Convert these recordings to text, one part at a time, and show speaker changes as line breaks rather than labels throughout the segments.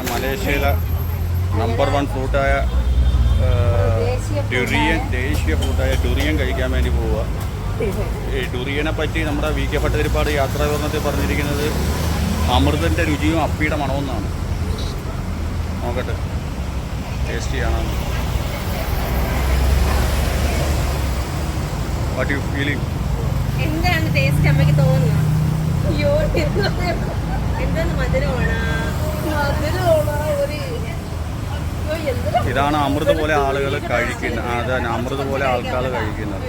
അങ്ങനെ മലേഷ്യയിലെ number one ഫ്രൂട്ടായ ഡുറിയൻ ദേശീയ ഫ്രൂട്ടായ ഡുറിയൻ കഴിക്കാൻ വേണ്ടി പോവുക. ഈ ഡുറിയനെ പറ്റി നമ്മുടെ വി കെ ഭട്ടതിരിപ്പാട് യാത്രാ വിവരണത്തിൽ പറഞ്ഞിരിക്കുന്നത് അമൃതന്റെ രുചിയും അപ്പിയുടെ മണമെന്നാണ് നോക്കട്ടെ. ടേസ്റ്റ് ചെയ്യണം വാട്ട് യു ഫീലിംഗ്
എന്താണ് ടേസ്റ്റ് അമ്മയ്ക്ക് തോന്നുന്നത്? അയ്യോ എന്താണ്? മധുരമാണ്
ഇതാണ് അമൃത് പോലെ ആളുകൾ കഴിക്കുന്നത് അതാണ് അമൃത് പോലെ ആൾക്കാർ കഴിക്കുന്നത്.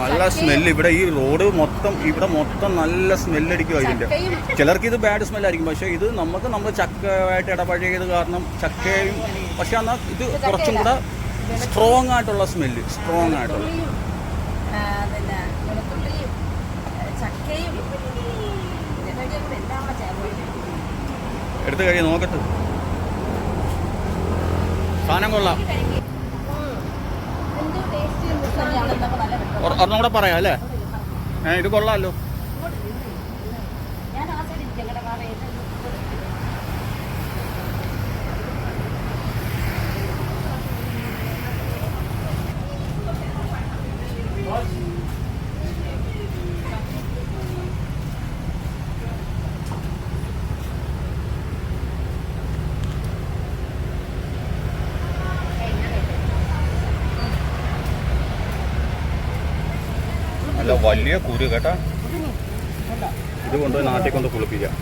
നല്ല സ്മെല്ല് ഇവിടെ ഈ റോഡ് മൊത്തം ഇവിടെ മൊത്തം നല്ല സ്മെല്ലടിക്കും
ചക്കയും
ചിലർക്ക് ഇത് ബാഡ് സ്മെല്ലായിരിക്കും പക്ഷെ ഇത് നമുക്ക് നമ്മൾ ചക്കയായിട്ട് ഇടപഴകിയത് കാരണം ചക്കയും പക്ഷെ എന്നാൽ ഇത് കുറച്ചും കൂടെ സ്ട്രോങ് ആയിട്ടുള്ള സ്മെല്ല് സ്ട്രോങ് ആയിട്ടുള്ള. എടുത്തു കഴിയും നോക്കട്ടെ. സാധനം കൊള്ളാം. ഒന്നും ഒരെണ്ണം കൂടെ പറയാം അല്ലേ? ഇത് കൊള്ളാമല്ലോ നല്ല വലിയ കുരു കേട്ടാ. ഇത് കൊണ്ടുപോയി നാട്ടിൽ കൊണ്ട് കുളിപ്പിക്കാം.